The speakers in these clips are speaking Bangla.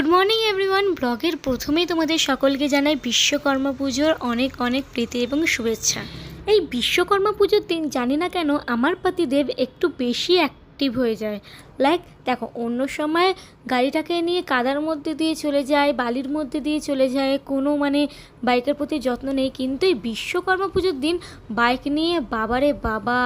গুড মর্নিং এভরিওয়ান ব্লগের প্রথমেই তোমাদের সকলকে জানাই বিশ্বকর্মা পুজোর অনেক অনেক প্রীতি এবং শুভেচ্ছা। এই বিশ্বকর্মা পুজোর দিন জানি না কেন, আমার পাতিদেব একটু বেশি অ্যাক্টিভ হয়ে যায়। লাইক দেখো, অন্য সময় গাড়িটাকে নিয়ে কাদার মধ্যে দিয়ে চলে যায়, বালির মধ্যে দিয়ে চলে যায়, কোনো মানে বাইকের প্রতি যত্ন নেই, কিন্তু এই বিশ্বকর্মা পুজোর দিন বাইক নিয়ে বাবারে বাবা,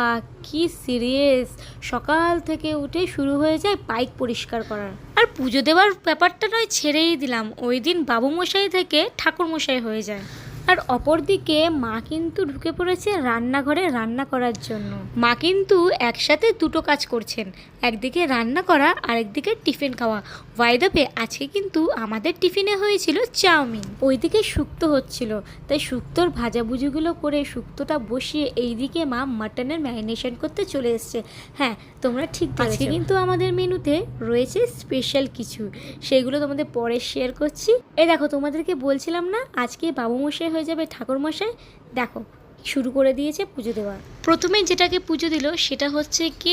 কি সিরিয়াস সকাল থেকে উঠে শুরু হয়ে যায় বাইক পরিষ্কার করার। আর পুজো দেওয়ার ব্যাপারটা নয়, ছেড়েই দিলাম। ওই দিন বাবু মশাই থেকে ঠাকুর মশাই হয়ে যায়। আর অপরদিকে মা কিন্তু ঢুকে পড়েছে রান্নাঘরে রান্না করার জন্য। মা কিন্তু একসাথে দুটো কাজ করছেন একদিকে রান্না করা আর একদিকে টিফিন খাওয়া। ওয়াইদাপে আজকে কিন্তু আমাদের টিফিনে হয়েছিল চাউমিন। ওইদিকে শুক্তো হচ্ছিল তাই শুক্তোর ভাজাভুজিগুলো করে শুক্তোটা বসিয়ে এইদিকে মা মাটনের ম্যারিনেশন করতে চলে এসছে। হ্যাঁ তোমরা ঠিক আজকে কিন্তু আমাদের মেনুতে রয়েছে স্পেশাল কিছু। সেগুলো তোমাদের পরে শেয়ার করছি। এ দেখো তোমাদেরকে বলছিলাম না আজকে বাবু মশাই হয়ে যাবে ঠাকুরমশাই। দেখো শুরু করে দিয়েছে পুজো দেওয়া। প্রথমে যেটাকে পুজো দিল সেটা হচ্ছে কি,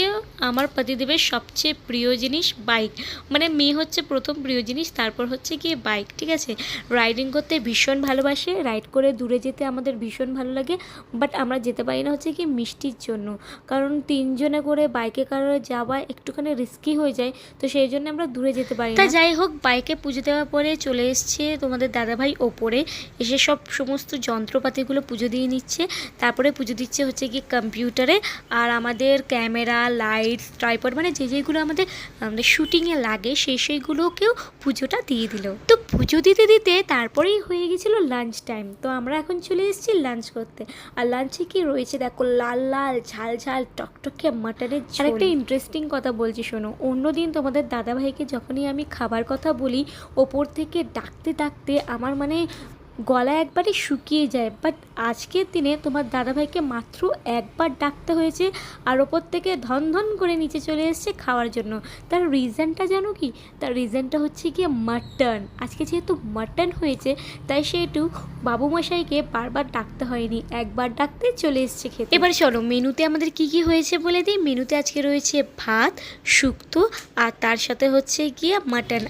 আমার পতিদেবের সবচেয়ে প্রিয় জিনিস বাইক। মানে মেয়ে হচ্ছে প্রথম প্রিয় জিনিস, তারপর হচ্ছে কি বাইক, ঠিক আছে? রাইডিং করতে ভীষণ ভালোবাসে রাইড করে দূরে যেতে আমাদের ভীষণ ভালো লাগে বাট আমরা যেতে পারি না হচ্ছে কি মিষ্টির জন্য। কারণ তিনজনে করে বাইকে কারও যাওয়া একটুখানি রিস্কি হয়ে যায়, তো সেই জন্য আমরা দূরে যেতে পারি তা যাই হোক, বাইকে পুজো দেওয়ার পরে চলে এসছে তোমাদের দাদাভাই ওপরে, এসে সব সমস্ত যন্ত্রপাতিগুলো পুজো দিয়ে নিচ্ছে। তারপরে পুজো দিচ্ছে হচ্ছে কি কম্পিউটারে আর আমাদের ক্যামেরা লাইটস ট্রাইপড মানে যে যেগুলো আমাদের শুটিংয়ে লাগে সেই সেইগুলোকেও পুজোটা দিয়ে দিল। তো পুজো দিতে দিতে তারপরেই হয়ে গেছিল লাঞ্চ টাইম তো আমরা এখন চলে এসেছি লাঞ্চ করতে। আর লাঞ্চে কি রয়েছে দেখো, লাল লাল, ঝাল ঝাল, টকটকে মাটনের আর একটা ইন্টারেস্টিং কথা বলছি, শোনো। অন্যদিন তোমাদের দাদাভাইকে যখনই আমি খাবার কথা বলি, ওপর থেকে ডাকতে ডাকতে আমার মানে গলা একবারে শুকিয়ে যায়। বাট আজকের দিনে তোমার দাদাভাইকে মাত্র একবার ডাকতে হয়েছে আর ওপর থেকে ধন ধন করে নিচে চলে এসছে খাওয়ার জন্য। তার রিজনটা জানো কি? তার রিজনটা হচ্ছে গিয়ে মাটন আজকে যেহেতু মাটন হয়েছে, তাই সে একটু বাবু মশাইকে বারবার ডাকতে হয়নি, একবার ডাকতে চলে এসছে খেতে। এবার চলো, মেনুতে আমাদের কি কি হয়েছে বলে দিই? মেনুতে আজকে রয়েছে ভাত, শুক্তো, আর তার সাথে হচ্ছে গিয়ে মাটন।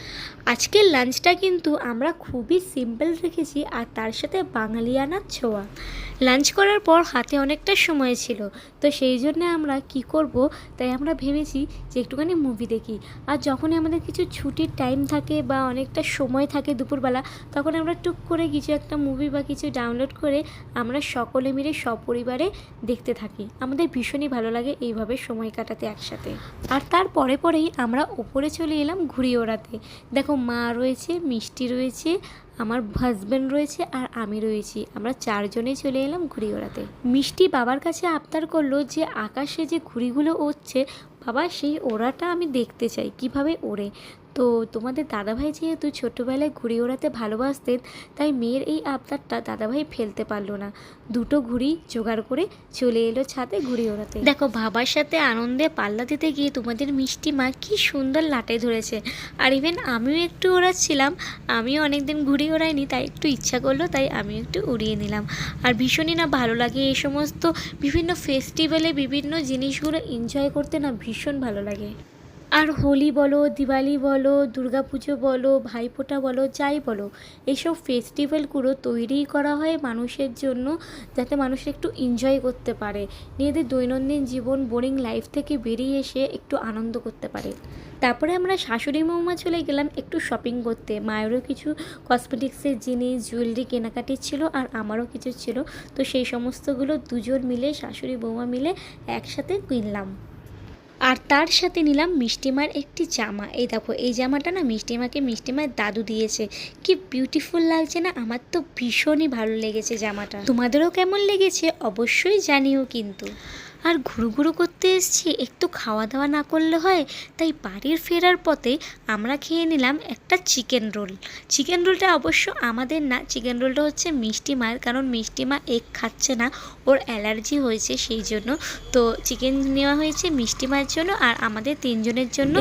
আজকের লাঞ্চটা কিন্তু আমরা খুবই সিম্পল রেখেছি, আর তার সাথে বাঙালিয়ানা ছোঁয়া। লাঞ্চ করার পর হাতে অনেকটা সময় ছিল। তো সেই জন্য আমরা কি করব, তাই আমরা ভেবেছি যে একটুখানি মুভি দেখি। আর যখনই আমাদের কিছু ছুটির টাইম থাকে বা অনেকটা সময় থাকে দুপুরবেলা, তখন আমরা টুক করে কিছু একটা মুভি বা কিছু ডাউনলোড করে আমরা সকলে মিলে সপরিবারে দেখতে থাকি। আমাদের ভীষণই ভালো লাগে এইভাবে সময় কাটাতে একসাথে। আর তার পরে পরেই আমরা ওপরে চলে এলাম ঘুড়ি ওড়াতে। দেখো মা রয়েছে, মিষ্টি রয়েছে আমার হাজব্যান্ড রয়েছে আর আমি রয়েছি। আমরা চারজনেই চলে এলাম ঘুড়ি ওড়াতে মিষ্টি বাবার কাছে আবদার করল যে, আকাশে যে ঘুড়িগুলো উঠছে বাবা, সেই ওড়াটা আমি দেখতে চাই। কীভাবে ওড়ে? তো তোমাদের দাদাভাই যেহেতু ছোটোবেলায় ঘুড়ি ওড়াতে ভালোবাসতেন, তাই মেয়ের এই আবদারটা দাদাভাই ফেলতে পারল না। দুটো ঘুড়ি জোগাড় করে চলে এলো ছাদে ঘুড়ি ওড়াতে। দেখো, বাবার সাথে আনন্দে পাল্লা দিতে গিয়ে তোমাদের মিষ্টি মা কি সুন্দর লাটে ধরেছে। আর ইভেন আমিও একটু ওড়াচ্ছিলাম, আমিও অনেকদিন ঘুড়ি ওড়াইনি, তাই একটু ইচ্ছা করল, তাই আমি একটু উড়িয়ে নিলাম। আর ভীষণই না ভালো লাগে এই সমস্ত বিভিন্ন ফেস্টিভ্যালে বিভিন্ন জিনিসগুলো এনজয় করতে না ভীষণ ভালো লাগে। আর হোলি বলো, দিওয়ালি বলো, দুর্গাপুজো বলো, ভাইফোঁটা বলো, যাই বলো এইসব ফেস্টিভ্যালগুলো তৈরিই করা হয় মানুষের জন্য যাতে মানুষ একটু এনজয় করতে পারে। নিজেদের দৈনন্দিন জীবন বোরিং লাইফ থেকে বেরিয়ে এসে একটু আনন্দ করতে পারে। তারপরে আমরা শাশুড়ি মৌমা চলে গেলাম একটু শপিং করতে। মায়েরও কিছু কসমেটিক্সের জিনিস জুয়েলারি কেনাকাটি ছিল আর আমারও কিছু ছিল। তো সেই সমস্তগুলো দুজন মিলে, শাশুড়ি বৌমা মিলে একসাথে কিনলাম। আর তার সাথে নিলাম মিষ্টিমার একটি জামা। এই দেখো, এই জামাটা না মিষ্টিমাকে মিষ্টিমার দাদু দিয়েছে। কি বিউটিফুল লাগছে না? আমার তো ভীষণই ভালো লেগেছে জামাটা। তোমাদেরও কেমন লেগেছে অবশ্যই জানিও কিন্তু। আর ঘুরু ঘুরু এসছি একটু খাওয়া দাওয়া না করলে হয় তাই বাড়ির ফেরার পথে আমরা খেয়ে নিলাম একটা চিকেন রোল চিকেন রোলটা অবশ্য আমাদের না চিকেন রোলটা হচ্ছে মিষ্টি মায়ের কারণ মিষ্টি মা এগ খাচ্ছে না ওর অ্যালার্জি হয়েছে সেই জন্য। তো চিকেন নেওয়া হয়েছে মিষ্টি মায়ের জন্য আর আমাদের তিনজনের জন্য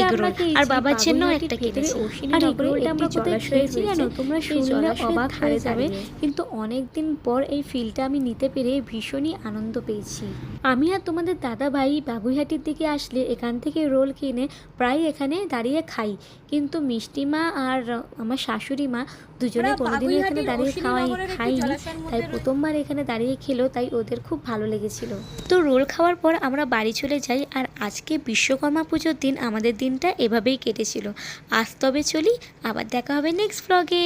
এগ রোল আর বাবার জন্য একটা কিনেছি। আর এগ রোলটা আমরা কোথায় খেয়েছি জানো? তোমরা শুনলে অবাক হয়ে যাবে। কিন্তু অনেক দিন পর এই ফিলটা আমি নিতে পেরে ভীষণই আনন্দ পেয়েছি। আমি আর তোমাদের দাদা দাদা ভাই বাগুইহাটির দিকে আসলে এখান থেকে রোল কিনে প্রায় এখানে দাঁড়িয়ে খাই। কিন্তু মিষ্টিমা আর আমার শাশুড়ি মা দুজনে ওরা কোনোদিনও এখানে দাঁড়িয়ে খাওয়াই খাইনি তাই প্রথমবার এখানে দাঁড়িয়ে খেলো তাই ওদের খুব ভালো লেগেছিল। তো রোল খাওয়ার পর আমরা বাড়ি চলে যাই আর আজকে বিশ্বকর্মা পুজোর দিন আমাদের দিনটা এভাবেই কেটেছিল। আজ তবে চলি আবার দেখা হবে নেক্সট ব্লগে